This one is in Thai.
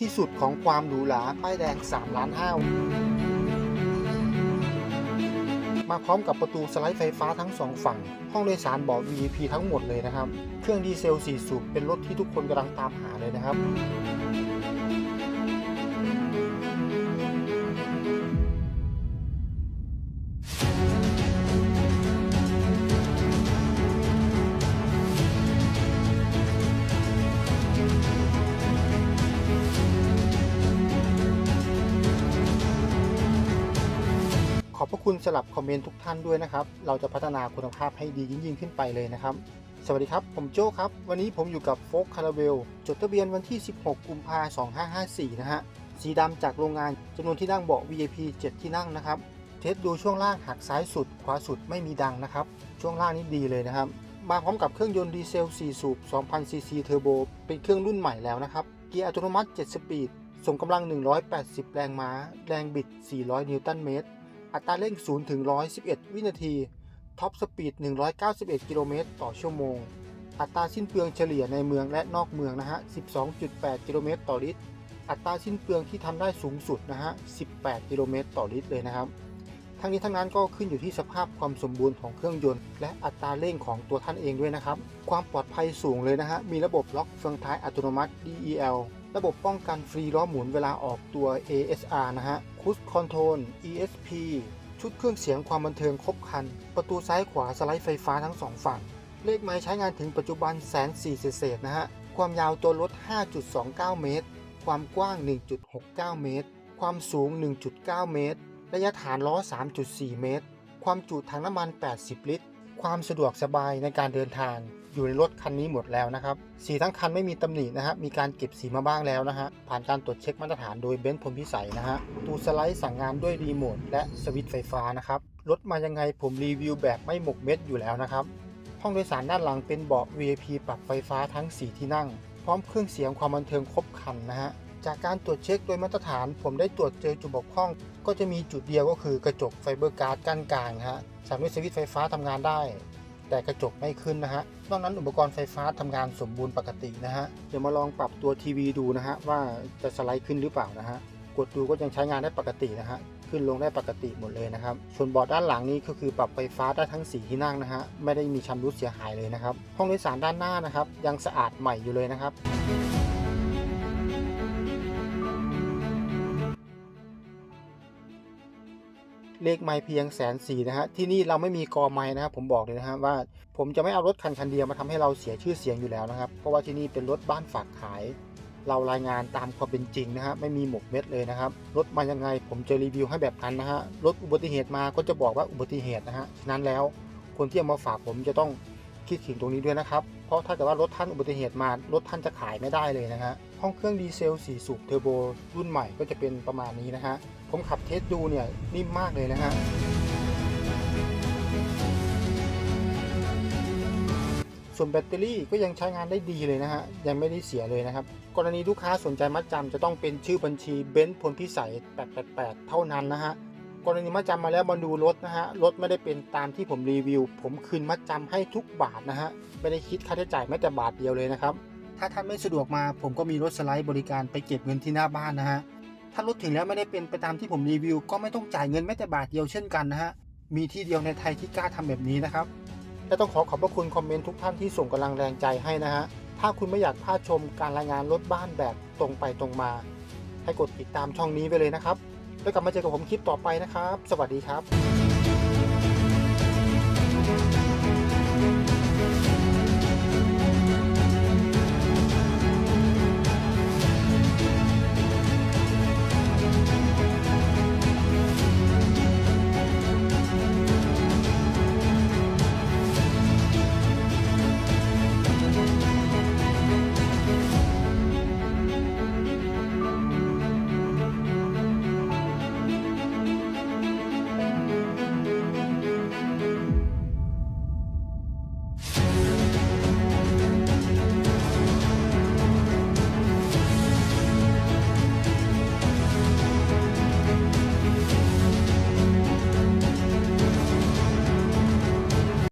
ที่สุดของความหรูหราป้ายแดง 3 ล้านห้ามาพร้อมกับประตูสไลด์ไฟฟ้าทั้งสองฝั่ง ห้องโดยสารเบาะ VIP ทั้งหมดเลยนะครับ เครื่องดีเซล 4 สูบเป็นรถที่ทุกคนกำลังตามหาเลยนะครับ อบพระคุณสำหรับคอมเมนต์ทุกท่านด้วยนะครับ เราจะพัฒนาคุณภาพให้ดียิ่งขึ้นไปเลยนะครับ สวัสดีครับ ผมโจ้ครับ วันนี้ผมอยู่กับโฟกคาราเวลจดทะเบียนวันที่ 16 กุมภาพันธ์2554 นะฮะ สีดำจากโรงงานจำนวนที่นั่งเบาะ VIP 7 ที่นั่งนะครับ เทสดูช่วงล่างหักซ้ายสุด ขวาสุดไม่มีดังนะครับ ช่วงล่างนี้ดีเลยนะครับ มาพร้อมกับเครื่องยนต์ดีเซล 4 สูบ 2,000ซีซีเทอร์โบ เป็นเครื่องรุ่นใหม่แล้วนะครับ เกียร์อัตโนมัติ 7 สปีด ส่งกำลัง 180 แรงม้า แรงบิด 400 นิวตันเมตร อัตราเร่ง 0 ถึง 111 วินาที ท็อปสปีด 191 กิโลเมตรต่อชั่วโมง อัตราสิ้นเปลืองเฉลี่ยในเมืองและนอกเมืองนะฮะ 12.8 กิโลเมตรต่อลิตร อัตราสิ้นเปลืองที่ทำได้สูงสุดนะฮะ 18 กิโลเมตรต่อลิตรเลยนะครับ ทั้งนี้ทั้งนั้นก็ขึ้นอยู่ที่สภาพความสมบูรณ์ของเครื่องยนต์ และอัตราเร่งของตัวท่านเองด้วยนะครับ ความปลอดภัยสูงเลยนะฮะ มีระบบล็อกเฟืองท้ายอัตโนมัติ DEL ระบบป้องกันฟรีล้อหมุนเวลาออกตัว ASR นะฮะ Cruise Control ESP ชุดเครื่องเสียงความบันเทิงครบคัน ประตูซ้ายขวาสไลด์ไฟฟ้าทั้งสองฝั่ง เลขไม้ใช้งานถึงปัจจุบันแสนสี่เศษนะฮะ ความยาวตัวรถ 5.29 เมตร ความกว้าง 1.69 เมตร ความสูง 1.9 เมตร ระยะฐานล้อ 3.4 เมตร ความจุถังน้ำมัน 80 ลิตร ความสะดวกสบายในการเดินทางอยู่ในรถคันนี้หมดแล้วนะครับสีทั้งคันไม่มีตำหนินะฮะมีการเก็บสีมาบ้างแล้วนะฮะผ่านการตรวจเช็คมาตรฐานโดยเบนซ์พลพิสัยนะฮะตูสไลด์สั่งงานด้วยรีโมทและสวิตช์ไฟฟ้านะครับรถมายังไงผมรีวิวแบบไม่หมกเม็ดอยู่แล้วนะครับห้องโดยสารด้านหลังเป็นเบาะ VIP ปรับไฟฟ้าทั้ง 4 ที่นั่ง พร้อมเครื่องเสียงความบันเทิงครบคันนะฮะ จากการตรวจเช็คโดยมาตรฐานผมได้ตรวจเจอจุดบกพร่อง ก็จะมีจุดเดียวก็คือกระจกไฟเบอร์การ์ดกั้นกลางนะฮะสามารถสวิตช์ไฟฟ้าทำงานได้ แต่กระจกไม่ขึ้นนะฮะนอกนั้นอุปกรณ์ไฟฟ้าทำงานสมบูรณ์ปกตินะฮะเดี๋ยวมาลองปรับตัวทีวีดูนะฮะว่าจะสไลด์ขึ้นหรือเปล่านะฮะกดดูก็ยังใช้งานได้ปกตินะฮะขึ้นลงได้ปกติหมดเลยนะครับ ส่วนเบาะด้านหลังนี้ก็คือปรับไฟฟ้าได้ทั้ง 4 ที่นั่งนะฮะไม่ได้มีชำรุดเสียหายเลยนะครับห้องโดยสารด้านหน้านะครับยังสะอาดใหม่อยู่เลยนะครับ เลขไม่เพียงแสนสี่นะฮะที่นี่เราไม่มีกอไม้นะครับผมบอกเลยนะฮะว่าผมจะไม่เอารถคันคันเดียวมาทำให้เราเสียชื่อเสียงอยู่แล้วนะครับ เพราะว่าที่นี่เป็นรถบ้านฝากขาย เรารายงานตามความเป็นจริงนะฮะไม่มีหมกเม็ดเลยนะครับรถมายังไงผมจะรีวิวให้แบบนั้นนะฮะรถอุบัติเหตุมาก็จะบอกว่าอุบัติเหตุนะฮะฉะนั้นแล้วคนที่เอามาฝากผมจะต้องคิดถึงตรงนี้ด้วยนะครับ เพราะถ้าเกิดว่ารถท่านอุบัติเหตุมารถท่านจะขายไม่ได้เลยนะฮะห้องเครื่องดีเซล 4 สูบเทอร์โบรุ่นใหม่ก็จะเป็นประมาณนี้นะฮะ ผมขับเทสดูเนี่ยนิ่มมากเลยนะฮะส่วนแบตเตอรี่ก็ยังใช้งานได้ดีเลยนะฮะ ยังไม่ได้เสียเลยนะครับ กรณีลูกค้าสนใจมัดจำจะต้องเป็นชื่อบัญชีเบนซ์พลพิสัย 888 เท่านั้นนะฮะ กรณีมัดจำมาแล้วมาดูรถนะฮะ รถไม่ได้เป็นตามที่ผมรีวิว ผมคืนมัดจำให้ทุกบาทนะฮะ ไม่ได้คิดค่าใช้จ่ายแม้แต่บาทเดียวเลยนะครับ ถ้าท่านไม่สะดวกมาผมก็มีรถสไลด์บริการไปเก็บเงินที่หน้าบ้านนะฮะ ถ้ารถถึงแล้วไม่ได้เป็นไปตามที่ผมรีวิว ก็ไม่ต้องจ่ายเงินแม้แต่บาทเดียวเช่นกันนะฮะ มีที่เดียวในไทยที่กล้าทำแบบนี้นะครับและต้องขอขอบพระคุณคอมเมนต์ทุกท่านที่ส่งกำลังแรงใจให้นะฮะ ถ้าคุณไม่อยากพลาดชมการรายงานรถบ้านแบบตรงไปตรงมา ให้กดติดตามช่องนี้ไปเลยนะครับ แล้วกลับมาเจอกับผมคลิปต่อไปนะครับ สวัสดีครับ